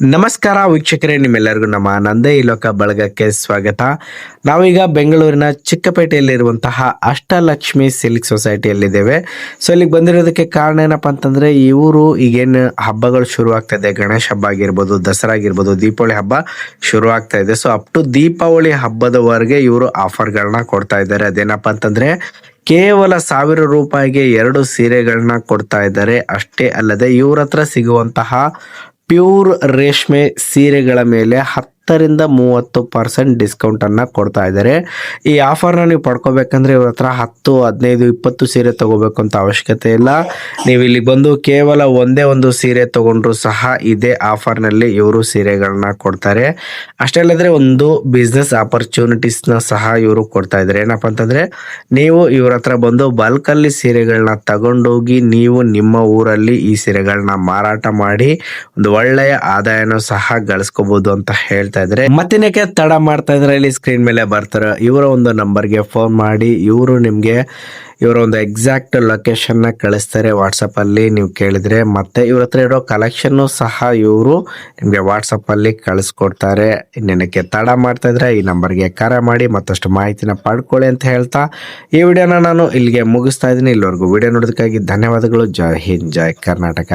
ನಮಸ್ಕಾರ ವೀಕ್ಷಕರೇ, ನಿಮ್ಮೆಲ್ಲರಿಗೂ ನಮ್ಮ ನಂದೇ ಲೋಕ ಬಳಗಕ್ಕೆ ಸ್ವಾಗತ. ನಾವೀಗ ಬೆಂಗಳೂರಿನ ಚಿಕ್ಕಪೇಟೆಯಲ್ಲಿರುವಂತಹ ಅಷ್ಟಲಕ್ಷ್ಮಿ ಸಿಲ್ಕ್ ಸೊಸೈಟಿಯಲ್ಲಿದ್ದೇವೆ. ಸೊ ಇಲ್ಲಿಗೆ ಬಂದಿರೋದಕ್ಕೆ ಕಾರಣ ಏನಪ್ಪ ಅಂತಂದ್ರೆ ಇವರು ಈಗೇನು ಹಬ್ಬಗಳು ಶುರು ಇದೆ ಗಣೇಶ ಹಬ್ಬ ಆಗಿರ್ಬೋದು, ದಸರಾ ಆಗಿರ್ಬೋದು, ದೀಪಾವಳಿ ಹಬ್ಬ ಶುರು ಆಗ್ತಾ ಇದೆ ಸೊ ಅಪ್ ಟು ದೀಪಾವಳಿ ಹಬ್ಬದವರೆಗೆ ಇವರು ಆಫರ್ಗಳನ್ನ ಕೊಡ್ತಾ ಇದ್ದಾರೆ ಅದೇನಪ್ಪ ಅಂತಂದ್ರೆ, ಕೇವಲ ಸಾವಿರ ರೂಪಾಯಿಗೆ ಎರಡು ಸೀರೆಗಳನ್ನ ಕೊಡ್ತಾ ಇದ್ದಾರೆ ಅಷ್ಟೇ ಅಲ್ಲದೆ ಇವ್ರ ಹತ್ರ ಸಿಗುವಂತಹ ಪ್ಯೂರ್ ರೇಷ್ಮೆ ಸೀರೆಗಳ ಮೇಲೆ ಹತ್ತರಿಂದ ಮೂವತ್ತು ಪರ್ಸೆಂಟ್ ಡಿಸ್ಕೌಂಟ್ ಅನ್ನ ಕೊಡ್ತಾ ಇದ್ದಾರೆ. ಈ ಆಫರ್ನ ನೀವು ಪಡ್ಕೋಬೇಕಂದ್ರೆ ಇವ್ರ ಹತ್ರ ಹತ್ತು, ಹದಿನೈದು, ಇಪ್ಪತ್ತು ಸೀರೆ ತಗೋಬೇಕು ಅಂತ ಅವಶ್ಯಕತೆ ಇಲ್ಲ. ನೀವು ಇಲ್ಲಿ ಬಂದು ಕೇವಲ ಒಂದೇ ಒಂದು ಸೀರೆ ತಗೊಂಡ್ರು ಸಹ ಇದೇ ಆಫರ್ನಲ್ಲಿ ಇವರು ಸೀರೆಗಳನ್ನ ಕೊಡ್ತಾರೆ. ಅಷ್ಟೇ ಅಲ್ಲದ್ರೆ ಒಂದು ಬಿಸ್ನೆಸ್ ಆಪರ್ಚುನಿಟೀಸ್ನ ಸಹ ಇವರು ಕೊಡ್ತಾ ಇದ್ದಾರೆ. ಏನಪ್ಪ ಅಂತಂದ್ರೆ ನೀವು ಇವ್ರ ಹತ್ರ ಬಂದು ಬಲ್ಕಲ್ಲಿ ಸೀರೆಗಳನ್ನ ತಗೊಂಡೋಗಿ ನೀವು ನಿಮ್ಮ ಊರಲ್ಲಿ ಈ ಸೀರೆಗಳನ್ನ ಮಾರಾಟ ಮಾಡಿ ಒಂದು ಒಳ್ಳೆಯ ಆದಾಯನೂ ಸಹ ಗಳಿಸ್ಕೋಬಹುದು ಅಂತ ಹೇಳ್ತಾ ಮತ್ತೆ ಮತ್ತಿನಕ್ಕೆ ತಡ ಮಾಡ್ತಾ ಇದ್ರೆ ಇಲ್ಲಿ ಸ್ಕ್ರೀನ್ ಮೇಲೆ ಬರ್ತಾರೆ. ಇವರ ಒಂದು ನಂಬರ್ಗೆ ಫೋನ್ ಮಾಡಿ, ಇವರು ನಿಮಗೆ ಇವರ ಒಂದು ಎಕ್ಸಾಕ್ಟ್ ಲೊಕೇಶನ್ನ ಕಳಿಸ್ತಾರೆ ವಾಟ್ಸಪ್ಪಲ್ಲಿ ನೀವು ಕೇಳಿದ್ರೆ. ಮತ್ತೆ ಇವ್ರ ಹತ್ರ ಇರೋ ಕಲೆಕ್ಷನ್ ಸಹ ಇವರು ನಿಮಗೆ ವಾಟ್ಸಪ್ಪಲ್ಲಿ ಕಳಿಸ್ಕೊಡ್ತಾರೆ. ಇನ್ನೇನಕ್ಕೆ ತಡ ಮಾಡ್ತಾ ಇದ್ರೆ ಈ ನಂಬರ್ಗೆ ಕರೆ ಮಾಡಿ, ಮತ್ತಷ್ಟು ಮಾಹಿತಿನ ಪಡ್ಕೊಳ್ಳಿ ಅಂತ ಹೇಳ್ತಾ ಈ ವಿಡಿಯೋನ ನಾನು ಇಲ್ಲಿಗೆ ಮುಗಿಸ್ತಾ ಇದ್ದೀನಿ. ಇಲ್ಲಿವರೆಗೂ ವಿಡಿಯೋ ನೋಡೋದಕ್ಕಾಗಿ ಧನ್ಯವಾದಗಳು. ಜೈ ಹಿಂದ್, ಜೈ ಕರ್ನಾಟಕ.